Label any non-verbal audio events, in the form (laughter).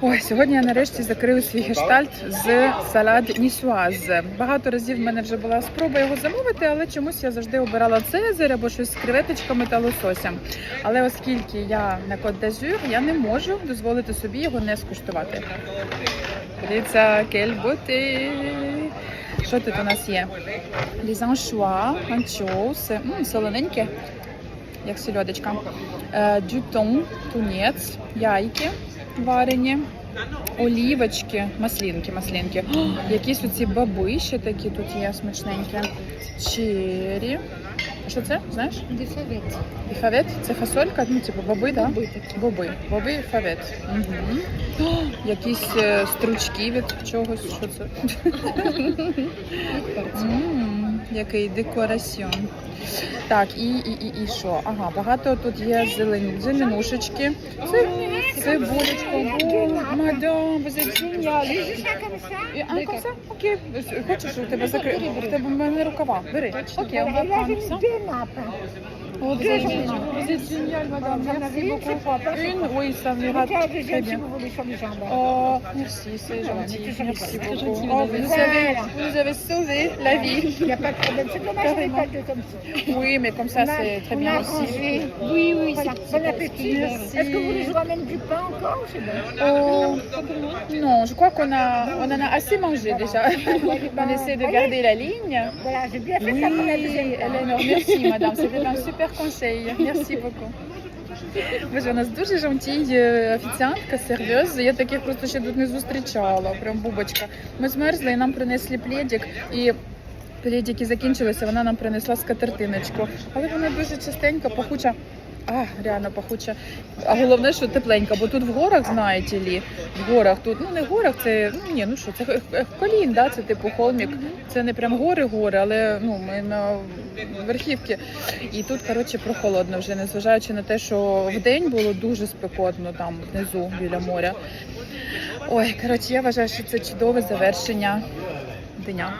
Ой, сьогодні я нарешті закрию свій гештальт з салат нісуаз. Багато разів в мене вже була спроба його замовити, але чомусь я завжди обирала цезарь або щось з креветочками та лососем. Але оскільки я на Кот d'Azur, я не можу дозволити собі його не скуштувати. Дивіться, кель бути. Що тут у нас є? Лізаншуа, анчоус, солоненьке, як сільодочка. Е, Дютон, тунець, яйки варені, олівочки, маслінки, маслінки. О, якісь оці баби ще такі тут є смачненькі. Чері. А що це? Знаєш? Дефавет. І фавет? Це фасолька? Ну, типу баби, так? Боби такі. Боби. Боби і фавет. Угу. Якісь е, стручки від чогось. Що це? (laughs) М, Який декораціон. Так, і, і, і, і що? Ага, багато тут є зелені, зеленушечки. Це цибулечка. О, мадам, ви зачиняли. І, А? Окей. Хочеш, у тебе закрити? У тебе в мене рукава. Бери. Окей, va prendre ça. Vous êtes génial. Vous êtes génial, madame. Merci beaucoup. Une, oui, ça m'ira très bien. Oh, merci, c'est gentil. Merci beaucoup. Oh, vous avez, vous avez sauvé la vie. Il n'y a pas de problème. C'est dommage, on n'est pas deux comme ça. Oui, mais comme ça, c'est très bien aussi. Oui, oui, Voilà. Bon appétit. Merci. Est-ce que vous voulez que je vous ramène du pain encore? Oh, non, je crois qu'on a, on en a assez mangé déjà. (laughs) On essaie de garder la ligne. Voilà, j'ai bien fait ça pour la deuxième fois. Eleanor, merci madame, c'était un super conseil. Merci beaucoup. Боже, у нас дуже жовтій е, офіціантка, серйоз. Я таких просто ще тут не зустрічала. Прям бубочка. Ми змерзли і нам принесли пледик. І пледики закінчилися, вона нам принесла скатертиночку. Але вона дуже частенько, пахуча. А, реально пахуча. А головне, що тепленька, бо тут в горах, знаєте лі, в горах тут, ну не в горах, це ну ні, ну що, це колін, да, це типу холмік. Це не прям гори-гори, але ну ми на верхівці. І тут, коротше, прохолодно вже, незважаючи на те, що в день було дуже спекотно там внизу біля моря. Ой, коротше, я вважаю, що це чудове завершення дня.